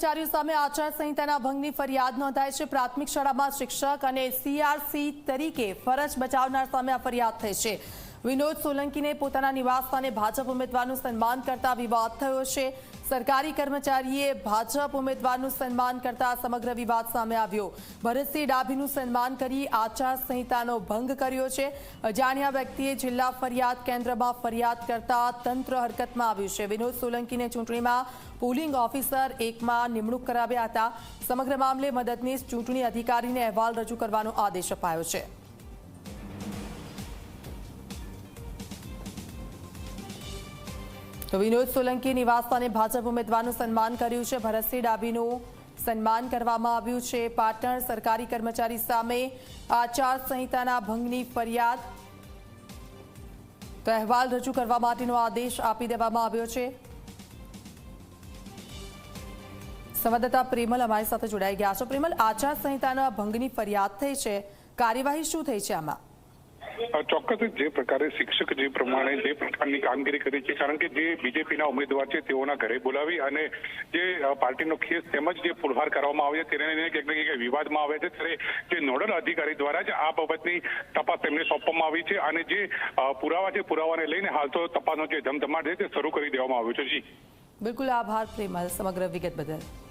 કર્મચારીઓ સામે આચારસંહિતાના ભંગની ફરિયાદ નોંધાઈ છે. પ્રાથમિક શાળામાં શિક્ષક અને સીઆરસી તરીકે ફરજ બજાવનાર સામે આ ફરિયાદ થઈ છે. વિનોદ સોલંકીને પોતાના નિવાસસ્થાને ભાજપ ઉમેદવારનું સન્માન કરતા વિવાદ થયો છે. સરકારી કર્મચારીએ ભાજપ ઉમેદવારનું સન્માન કરતા સમગ્ર વિવાદ સામે આવ્યો. ભરતસિંહ ડાભીનું સન્માન કરી આચારસંહિતાનો ભંગ કર્યો છે. અજાણ્યા વ્યક્તિએ જિલ્લા ફરિયાદ કેન્દ્રમાં ફરિયાદ કરતા તંત્ર હરકતમાં આવ્યું છે. વિનોદ સોલંકીને ચૂંટણીમાં પોલિંગ ઓફિસર એકમાં નિમણૂક કરાવ્યા હતા. સમગ્ર મામલે મદદનીશ ચૂંટણી અધિકારીને અહેવાલ રજૂ કરવાનો આદેશ અપાયો છે. તો વિનોદ સોલંકી નિવાસસ્થાને ભાજપ ઉમેદવારનું સન્માન કર્યું છે. ભરતસિંહ ડાભીનું સન્માન કરવામાં આવ્યું છે. પાટણ સરકારી કર્મચારી સામે આચારસંહિતાના ભંગની ફરિયાદ. તો અહેવાલ રજૂ કરવા માટેનો આદેશ આપી દેવામાં આવ્યો છે. સંવાદદાતા પ્રેમલ અમારી સાથે જોડાઈ ગયા છો. પ્રેમલ આચારસંહિતાના ભંગની ફરિયાદ થઈ છે. કાર્યવાહી શું થઈ છે આમાં? ચોક્કસ જે પ્રકારે શિક્ષક જે પ્રમાણે જે પ્રકારની કામગીરી કરી છે, કારણ કે જે બીજેપીના ઉમેદવાર છે, તેઓના ઘરે બોલાવી અને જે પાર્ટીનો ખેસ તેમજ જે પુરવાર કરવામાં આવે છે તેને ક્યાંક ને ક્યાંક વિવાદમાં આવે છે. ત્યારે જે નોડલ અધિકારી દ્વારા જ આ બાબતની તપાસ તેમને સોંપવામાં આવી છે અને જે પુરાવા છે, પુરાવાને લઈને હાલ તો તપાસનો જે ધમધમાટ છે, તે શરૂ કરી દેવામાં આવ્યો છે. જી. બિલકુલ આભાર પ્રેમલ, સમગ્ર વિગત બદલ.